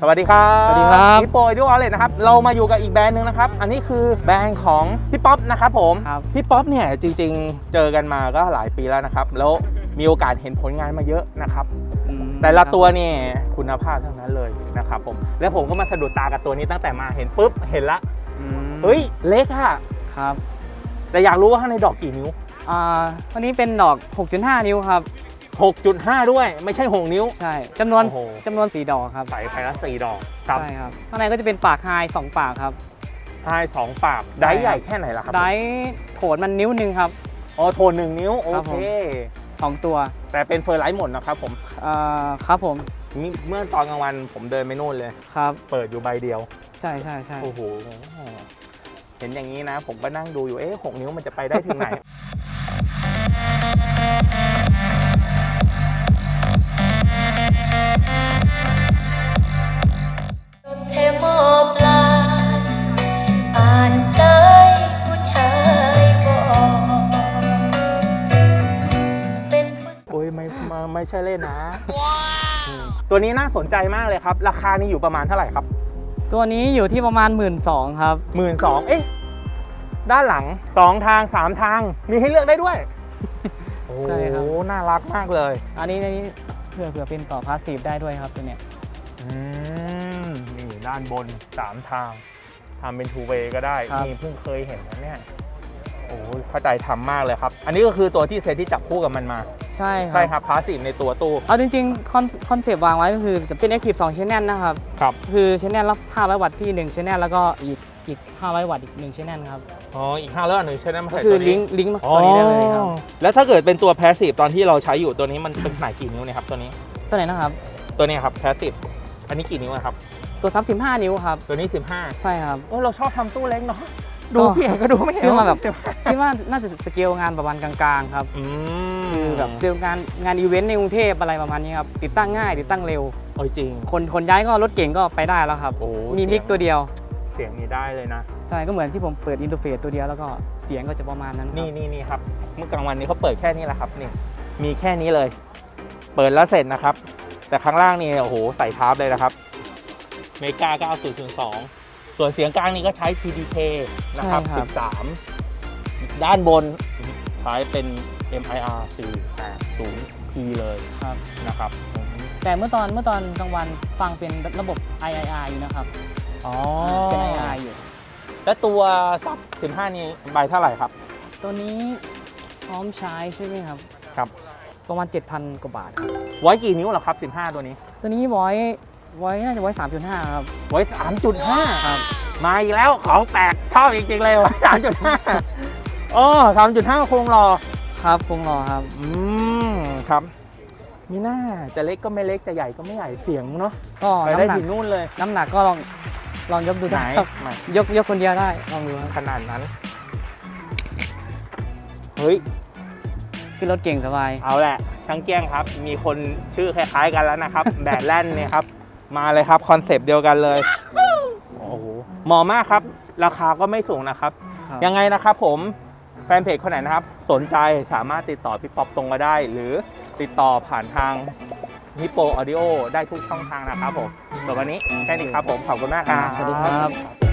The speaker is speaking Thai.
สวัสดีครับสวัสดีครับพี่โปรดิวอลเลยนะครับ เรามาอยู่กับอีกแบรนด์หนึ่งนะครับ อันนี้คือแบรนด์ของพี่ป๊อปนะครับผม ครับพี่ป๊อปเนี่ยจริง ๆ เจอกันมาก็หลายปีแล้วนะครับ แล้วมีโอกาสเห็นผลงานมาเยอะนะครับ อืมแต่ละตัวเนี่ยคุณภาพทั้งนั้นเลยนะครับผม แล้วผมก็มาสะดุดตากับตัวนี้ตั้งแต่มาเห็นปุ๊บเห็นละ อืมเฮ้ยเล็กอะครับแต่อยากรู้ว่าข้างในดอกกี่นิ้ว อ่าวันนี้เป็นดอก 6.5 นิ้วครับ 6.5 ด้วยไม่ใช่ 6 นิ้ว ใช่จำนวนโอ้โห จำนวนสีดอกครับ ใส่ไปละสี่ดอกใช่ครับข้างในก็จะเป็นปากไฮสองปากครับท้ายสองปากใช่ ได้ใหญ่แค่ไหนล่ะครับได้โถนมันนิ้วหนึ่งครับ อ๋อโทนหนึ่งนิ้ว โอครับผเค ม สองตัวแต่เป็นเฟอร์ไลท์หมดนะครับผมอ่าครับผมนี่เมื่อตอนกลางวันผมเดินไปนู่นเลย ครับ เปิดอยู่ใบเดียว ใช่ใช่ใช่โอ้โห เห็นอย่างนี้นะ ผมก็นั่งดูอยู่ เอ๊ะหกนิ้วมันจะไปได้ถึงไหน ไม่ไม่ไม่ใช่เล่นนะอืมตัวนี้น่าสนใจมากเลยครับ ราคานี่อยู่ประมาณเท่าไหร่ครับ ตัวนี้อยู่ที่ประมาณ 1 2ื่นครับ หมื่นสองเอ๊ะ ด้านหลังสองทางสามทาง มีให้เลือกได้ด้วย โอ้ใช่ครับ โหน่ารักมากเลย อันนี้อันนี้เผื่อเผื่อเป็นต่อพาสซีฟได้ด้วยครับตัวเนี้ยอืมนี่ด้านบนสามทางทำเป็นทูเวย์ก็ได้ นี่เพิ่งเคยเห็นนะเนี่ย โอ้ยเข้าใจทำมากเลยครับ อันนี้ก็คือตัวที่เซตที่จับคู่กับมันมา ใช่ครับ ใช่ครับพาสซีฟในตัวตู้ เอาจริงๆคอนคอนเซปต์วางไว้ก็คือจะเป็น Active 2 Channel นะครับ ครับ คือชแนลละ500 วัตต์ที่1ชแนลแล้วก็อีกอีก 500 วัตต์อีก1ชแนลครับ อ๋อ อีกห้าเรื่องหนึ่งใช่ไหมมาก็ใส่คือตัวลินี้งก์ลิงก์มาตัวนี้ได้เลยครับอ๋อแล้วถ้าเกิดเป็นตัวแพสซีฟตอนที่เราใช้อยู่ตัวนี้มันเป็นขนาดกี่นิ้วเนะครับตัวนี้ ตัวไหนนะครับ ตัวนี้ครับแพสซีฟอันนี้กี่นิ้วอะครับ ตัว35นิ้วครับ ตัวนี้ใช่ครับ15โอ้เราชอบทำตู้เล็กเนาะก็ ดูพี่เอกก็ดูไม่เห็นคือมาแบบ คิดว่าน่าจะสเกลงานประมาณกลางๆครับอืมคือแบบเซลล์งานงานอีเวนต์ในกรุงเทพอะไรประมาณนี้ครับ ติดตั้งง่ายติดตั้งเร็วโอ้ยจริง คนคนย้ายก็รถเก่งก็ไปได้แล้วครับ โอ้มีมิกตัวเดียว เสียงนี้ได้เลยนะ ใช่ก็เหมือนที่ผมเปิดอินเทอร์เฟซตัวเดียวแล้วก็เสียงก็จะประมาณนั้นครับนี่นี่นี่ครับ เมื่อกลางวันนี้เขาเปิดแค่นี้แหละครับนี่มีแค่นี้เลย เปิดแล้วเสร็จนะครับ แต่ข้างล่างนี่โอ้โหใส่ทาร์ปเลยนะครับเมกา9002 ส่วนเสียงกลางนี่ก็ใช้ TDK นะครับ ใช่ครับ 13 ด้านบนใช้เป็น MIR 480P เลยครับ นะครับ แต่เมื่อตอนเมื่อตอนกลางวันฟังเป็นระบบ IIR อยู่นะครับอ๋อเป็น IIR อยู่ แล้วตัวซับ 15 นี้ใบเท่าไหร่ครับ ตัวนี้พร้อมใช้ใช่ไหมครับ ครับ ประมาณ 7,000 กว่าบาทครับไว้กี่นิ้วเหรอครับ 15 ตัวนี้ ตัวนี้ไว้ ไว้น่าจะไว้3.5ครับ ไว้3.5ครับ มาอีกแล้วของแปลกชอบจริงๆเลยว่ะสามจุดห้าอ๋อสามจุดห้าโครงรอครับคงรอครับ อืมครับ มีหน้าจะเล็กก็ไม่เล็กจะใหญ่ก็ไม่ใหญ่เสียงเนาะก็ไปน้ำได้หนักถึงนู่นเลย น้ำหนักก็ลองลองยกดูไหนได้ครับมายกยกคนเดียวได้ลองดูครับขนาดนั้น เฮ้ยขึ้นรถเก่งสบาย เอาแหละช่างเกี้ยงครับ มีคนชื่อคล้าย ๆ กันแล้วนะครับ แดดแล่นเนี่ยครับ มาเลยครับคอนเซปต์เดียวกันเลยโอ้โหเหมาะมากครับ ราคาก็ไม่สูงนะครับ ครับ ยังไงนะครับผมแฟนเพจคนไหนนะครับ สนใจสามารถติดต่อพี่ป๊อปตรงมาได้ หรือติดต่อผ่านทางฮิปโปออดิโอได้ทุกช่องทางนะครับผมส่วนวันนี้แค่นี้ครับผมขอบคุณมากครับ สวัสดีครับ